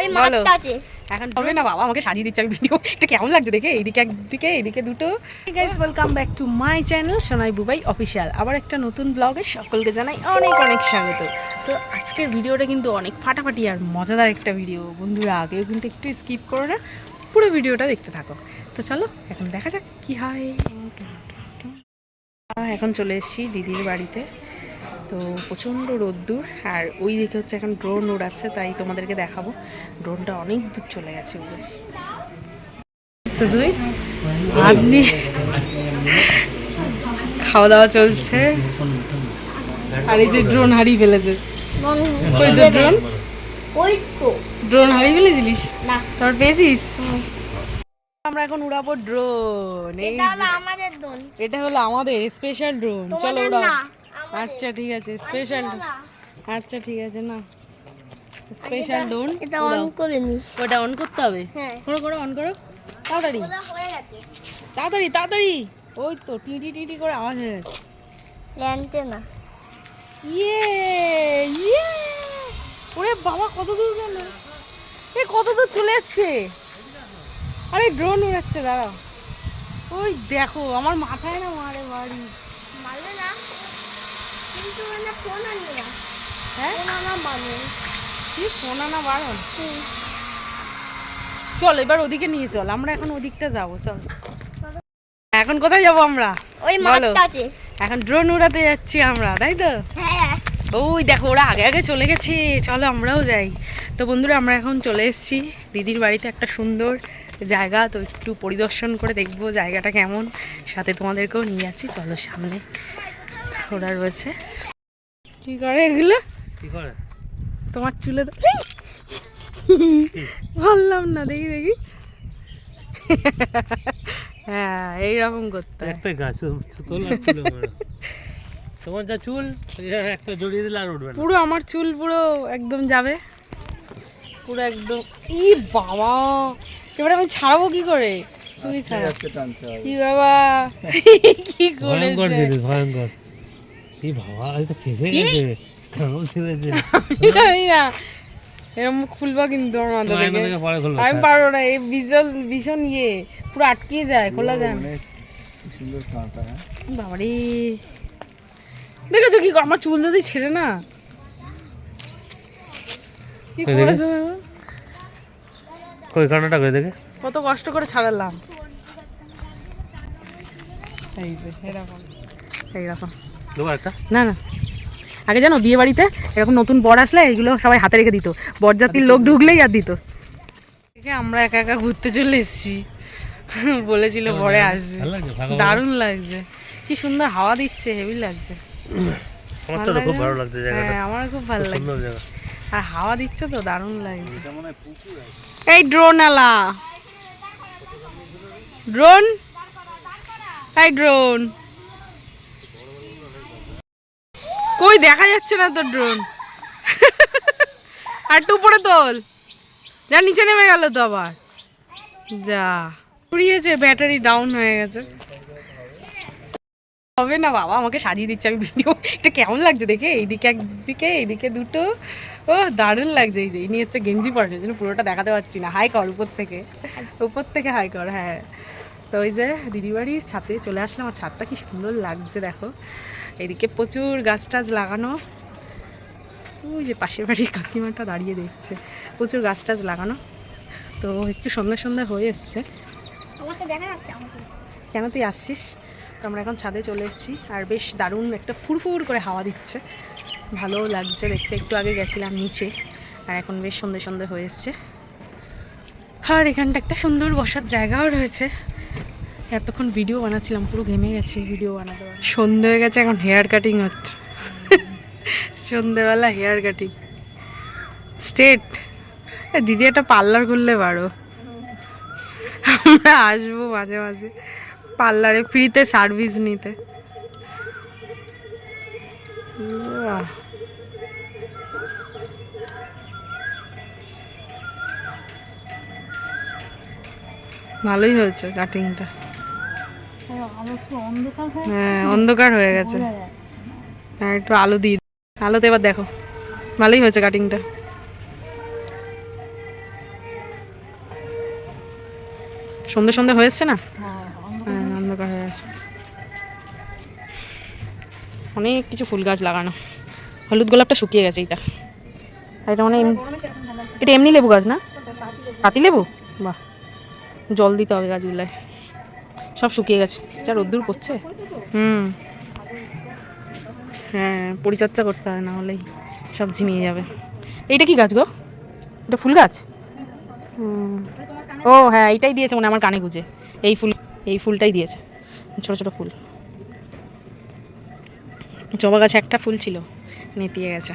ওই বলো। মাঠটাতে। এখন হবে না বাবা আমাকে সাজিয়ে দিচ্ছে আমি ভিডিও এটা কেমন লাগছে দেখে? এইদিকে একদিকে এইদিকে দুটো। Guys welcome back to my channel Sonai Bubai official আবার একটা নতুন ব্লগে সকলকে জানাই অনেক অনেক স্বাগত। তো আজকের ভিডিওটা কিন্তু অনেক ফাটাফাটি আর মজাদার একটা ভিডিও বন্ধুরা আগেও কিন্তু একটু স্কিপ করো না পুরো ভিডিওটা দেখতে থাকো। তো চলো এখন দেখা যাক কি হয়। এখন চলে এসেছি দিদির বাড়িতে। তো প্রচণ্ড রোদ্দুর আর ওই দিকে হচ্ছে এখন ড্রোন উড়াচ্ছে তাই তোমাদেরকে দেখাবো। ড্রোনটা অনেক দূর চলে গেছে উড়ে। আচ্ছা তুই আপনি? খাওয়া দাওয়া চলছে। আর এই যে ড্রোন হারিয়ে ফেলেছে। ওই তো। ড্রোন ড্রোন হারিয়ে ফেলেছিলিস? না। তারপর পেয়েছিস? আমরা এখন উড়াবো ড্রোন এটা হলো আমাদের দোল এটা হলো আমাদের স্পেশাল ড্রোন চলো উড়াও। আচ্ছা ঠিক আছে স্পেশাল আচ্ছা ঠিক আছে না। স্পেশাল ড্রোন এটা অন করে নি। ওটা অন করতে হবে? হ্যাঁ। করো করো অন করো। তাড়াতাড়ি। তাড়াতাড়ি তাড়াতাড়ি। ওই তো টিটি টিটি করে আওয়াজ হয়ে গেছে। ল্যান্ডে না। ইয়ে ইয়ে। ওরে বাবা কত দূর গেল? এ কত দূর চলে যাচ্ছে? আরে ড্রোন উড়াচ্ছে দাঁড়াও। ওই দেখো আমার মাথায় না মারে বাড়ি। মারবে না। হ্যাঁ? ফোন আনা মারবে কি? ফোন আনা বারণ চল এবার ওদিকে নিয়ে চল আমরা এখন ওদিকটা যাব চল। এখন কোথায় যাব আমরা? ওই। মাঠটাতে। এখন ড্রোন উড়াতে যাচ্ছি আমরা তাই তো? হ্যাঁ। ওই দেখো ওরা আগে আগে চলে গেছে চলো আমরাও যাই। তো বন্ধুরা আমরা এখন চলে এসেছি দিদির বাড়িতে একটা সুন্দর জায়গা তো একটু পরিদর্শন করে দেখব জায়গাটা কেমন। সাথে তোমাদেরকেও নিয়ে যাচ্ছি চলো সামনে। ওরা রয়েছে কি করে এগুলো? কি করে? তোমার চুলে বললাম না দেখি দেখি। হ্যাঁ এইরকম করতে একটা গাছ। তোমার যা চুল একটা জড়িয়ে দিলে আর উঠবে পুরো আমার চুল পুরো একদম যাবে। পুরো একদম ই বাবা! এবারে আমি ছাড়াবো কি করে? তুমি ছাড়া। কি বাবা? কি ভয়ঙ্কর ভয়ঙ্কর। এই বাবা এই তো ফেসে গেছে কেমন ছেড়েছে আমি জানি না এরকম খুলবা কিন্তু আমার মাথা থেকে আমি পারব না এই ভীষণ ভীষণ ইয়ে পুরো আটকিয়ে যায় খোলা যায় না বাবারে দেখেছ কি আমার চুল যদি ছেড়ে না কি করেছে কই করে দেখে কত কষ্ট করে ছাড়ালাম। এই যে এরকম এইরকম না না। আগে জানো বিয়ে বাড়িতে এরকম নতুন বর আসলে এগুলো সবাই হাতে রেখে দিত। বরযাত্রীর লোক ঢুকলেই আর দিত। আমরা একা একা ঘুরতে চলে এসেছি। বলেছিল পরে আসবে। দারুণ লাগছে। কি সুন্দর হাওয়া দিচ্ছে হেভি লাগছে। আমার তো খুব ভালো লাগছে জায়গাটা। হ্যাঁ আমার খুব ভালো লাগছে। আর হাওয়া দিচ্ছে তো দারুণ লাগছে। এই ড্রোন আলা। ড্রোন এই ড্রোন কই দেখা যাচ্ছে না তো ড্রোন আর একটু উপরে তোল। যা, নিচে নেমে গেল তো আবার। যা। উড়িয়েছে ব্যাটারি ডাউন হয়ে গেছে। হবে না বাবা, আমাকে সাজিয়ে দিচ্ছে আমি ভিডিও। এটা কেমন লাগছে দেখে? এইদিকে একদিকে, এইদিকে দুটো। ও, দারুণ লাগছে এই যে। ইনি হচ্ছে গেঞ্জি পরে জন্য পুরোটা দেখাতে পারছি না। হাই কর, উপর থেকে। উপর থেকে হাই কর হ্যাঁ। তো ওই যে দিদিবাড়ির ছাদে চলে আসলাম। আর ছাদটা কি সুন্দর লাগছে, দেখো। এদিকে প্রচুর গাছ টাছ লাগানো। ওই যে পাশের বাড়ির কাকিমাটা দাঁড়িয়ে দেখছে। প্রচুর গাছ টাছ লাগানো। তো একটু সন্ধ্যা সন্ধ্যা হয়ে এসছে। কেন তুই আসছিস? তো আমরা এখন ছাদে চলে এসেছি। আর বেশ দারুণ একটা ফুরফুর করে হাওয়া দিচ্ছে। ভালো লাগছে দেখতে। একটু আগে গেছিলাম নিচে। আর এখন বেশ সন্ধে সন্ধে হয়ে এসছে। আর এখানটা একটা সুন্দর বসার জায়গাও রয়েছে। এতক্ষণ ভিডিও বানাচ্ছিলাম পুরো ঘেমে গেছি। ভিডিও বানাতে। সন্ধে হয়ে গেছে এখন হেয়ার কাটিং হচ্ছে। সন্ধেবেলা হেয়ার কাটিং স্টেট দিদি একটা পার্লার করলে পারো। আমরা আসব মাঝে মাঝে। পার্লারে ফ্রিতে সার্ভিস নিতে। ভালোই হয়েছে কাটিংটা হ্যাঁ অন্ধকার হয়ে গেছে। হ্যাঁ একটু আলো দিই। আলোতে এবার দেখো। ভালোই হয়েছে কাটিংটা সন্ধে সন্ধে হয়েছে না? হ্যাঁ অন্ধকার হয়ে আছে অনেক কিছু ফুল গাছ লাগানো। হলুদ গোলাপটা শুকিয়ে গেছে এটা আর এটা মানে এটা এমনি লেবু গাছ না? পাতি লেবু? বাহ। জল দিতে হবে গাছগুলোয়। সব শুকিয়ে গেছে। যা রোদ্দুর পড়ছে। হুম। হ্যাঁ পরিচর্যা করতে হবে না হলেই সব ঝিমিয়ে যাবে। এইটা কি গাছ গো? এটা ফুল গাছ। ও হ্যাঁ এইটাই দিয়েছে মনে আমার কানে গুজে। এই ফুল এই ফুলটাই দিয়েছে। ছোট ছোট ফুল। জবা গাছে একটা ফুল ছিল নেতিয়ে গেছে।